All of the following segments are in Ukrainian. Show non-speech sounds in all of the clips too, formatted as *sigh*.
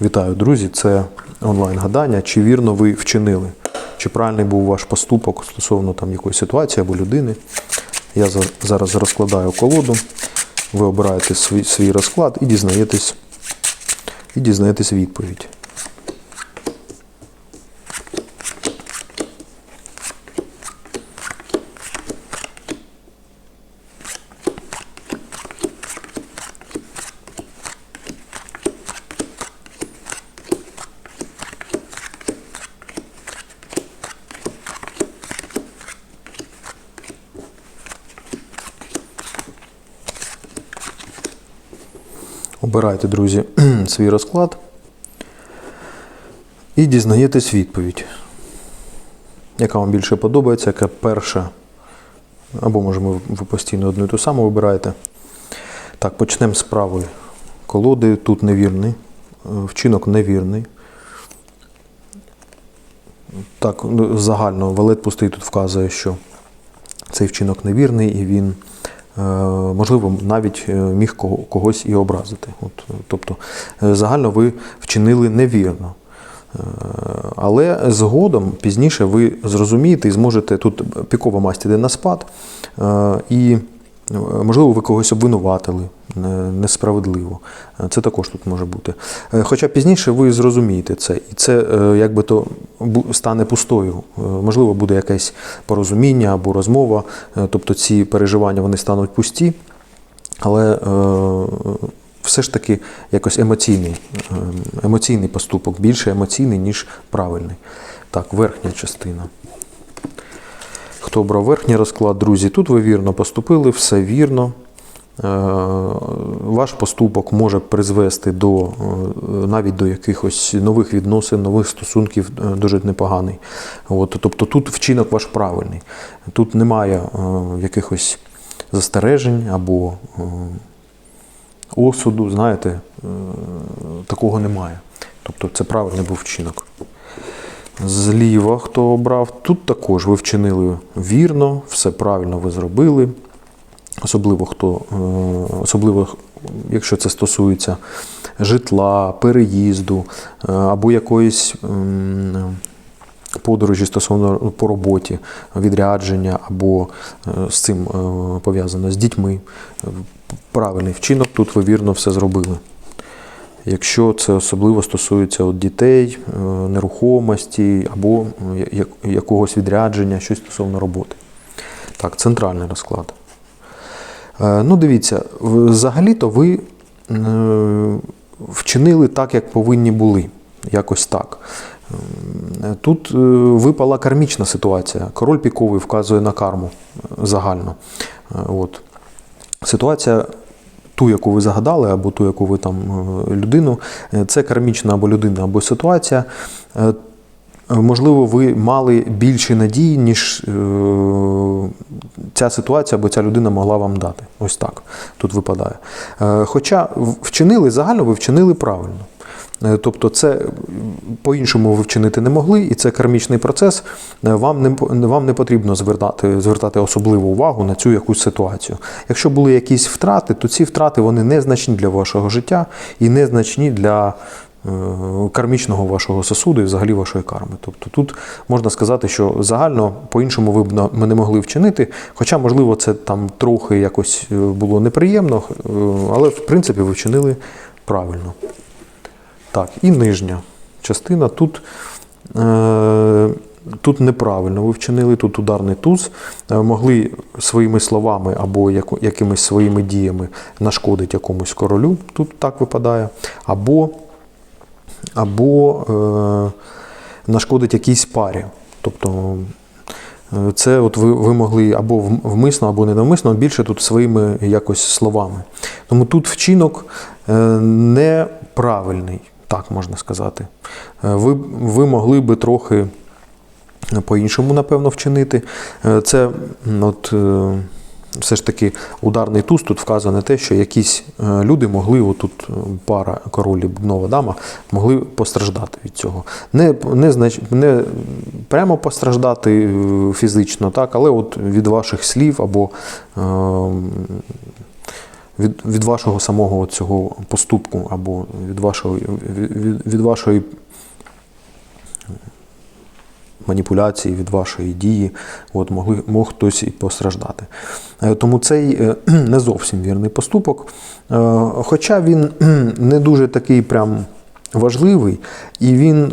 Вітаю, друзі! Це онлайн-гадання. Чи вірно ви вчинили? Чи правильний був ваш поступок стосовно там якоїсь ситуації або людини? Я зараз розкладаю колоду, ви обираєте свій, свій розклад і дізнаєтесь, і дізнаєтесь відповідь. Обирайте, друзі, *clears throat* свій розклад і дізнаєтесь відповідь. Яка вам більше подобається, яка перша. Або, може, ви постійно одну і ту саму вибираєте. Так, почнемо з правої колоди. Тут невірний. е, Вчинок невірний. Так, ну, загально валет пустий тут вказує, що цей вчинок невірний, і він, можливо, навіть е, міг когось і образити. От, е, тобто, е, загально ви вчинили невірно. Е, Але згодом пізніше ви зрозумієте і зможете тут пікова масть іде на спад, е, і е, можливо ви когось обвинуватили е, несправедливо. Е, Це також тут може бути. Е, Хоча пізніше ви зрозумієте це, і це е, якби то стане пустою. Е, Можливо, буде якесь порозуміння або розмова, е, тобто ці переживання вони стануть пусті. Але е, все ж таки якось емоційний, е, емоційний поступок, більше емоційний, ніж правильний. Так, верхня частина. Хто обрав верхній розклад, друзі, тут ви вірно поступили, все вірно. Е, Ваш поступок може призвести до е, навіть до якихось нових відносин, нових стосунків е, дуже непоганий. От, тобто тут вчинок ваш правильний. Тут немає якихось застережень або осуду, знаєте, такого немає. Тобто це правильний був вчинок. Зліва, хто обрав, тут також ви вчинили вірно, все правильно ви зробили. Особливо хто, е, особливо, якщо це стосується житла, переїзду е, або якоїсь подорожі стосовно по роботі, відрядження або е, з цим пов'язано з дітьми. Правильний вчинок, тут ви вірно все зробили. Якщо це особливо стосується от дітей, е, нерухомості або е, якогось відрядження, щось стосовно роботи. Так, центральний розклад. Е, Ну, дивіться, взагалі-то ви вчинили так, як повинні були. Якось так. Тут випала кармічна ситуація. Король піковий вказує на карму загально. От. Ситуація, ту, яку ви загадали, або ту, яку ви там е, людину, е, це кармічна або людина, або ситуація. Е, Можливо, ви мали більше надії, ніж ця ситуація або ця людина могла вам дати. Ось так тут випадає. Хоча вчинили загально, ви вчинили правильно. Е, Тобто, це по-іншому ви вчинити не могли, і це кармічний процес. Е, Вам не, вам не потрібно звертати, звертати особливу увагу на цю якусь ситуацію. Якщо були якісь втрати, то ці втрати вони незначні для вашого життя і незначні для е, кармічного вашого сосуду і взагалі вашої карми. Тобто тут можна сказати, що загально по-іншому ви б ми не могли вчинити, хоча, можливо, це там трохи якось було неприємно, але в принципі ви вчинили правильно. Так, і нижня частина. Тут, е, тут неправильно ви вчинили, тут ударний туз. Е, могли своїми словами або якимись своїми діями нашкодити якомусь королю, тут так випадає, або, або е, нашкодить якійсь парі. Тобто е, це от ви, ви могли або вмисно, або ненавмисно, більше тут своїми якось словами. Тому тут вчинок е, неправильний, так можна сказати. Е, Ви, ви могли би трохи по-іншому, напевно, вчинити. Е, Це от, е, все ж таки ударний туз тут вказує на те, що якісь е, люди могли, отут е, пара король і бубнова дама, могли постраждати від цього. Не, не, не прямо постраждати е, фізично, так, але от від ваших слів або е, від, від вашого самого цього поступку або від вашої, від, від- вашої маніпуляції, від вашої дії, от, могли, мог хтось і постраждати. Е, Тому цей е, *clears throat* не зовсім вірний поступок. Е, Хоча він *clears throat* не дуже такий прям важливий, і він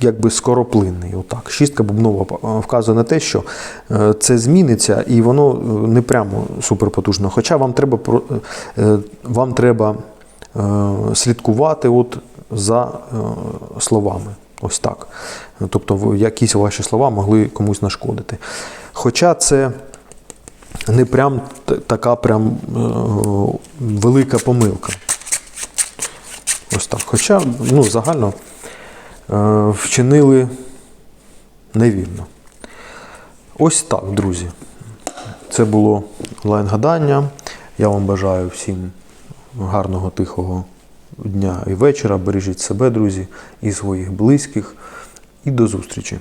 якби скороплинний. Отак. Шістка бубнова е, вказує на те, що е, це зміниться, і воно е, не прямо суперпотужно. Хоча вам треба, вам треба слідкувати от за словами. Ось так. Тобто якісь ваші слова могли комусь нашкодити. Хоча це не прям така прям велика помилка. Ось так. Хоча ну, загально вчинили невірно. Ось так, друзі. Це було онлайн-гадання. Я вам бажаю всім гарного, тихого дня і вечора. Бережіть себе, друзі, і своїх близьких. І до зустрічі!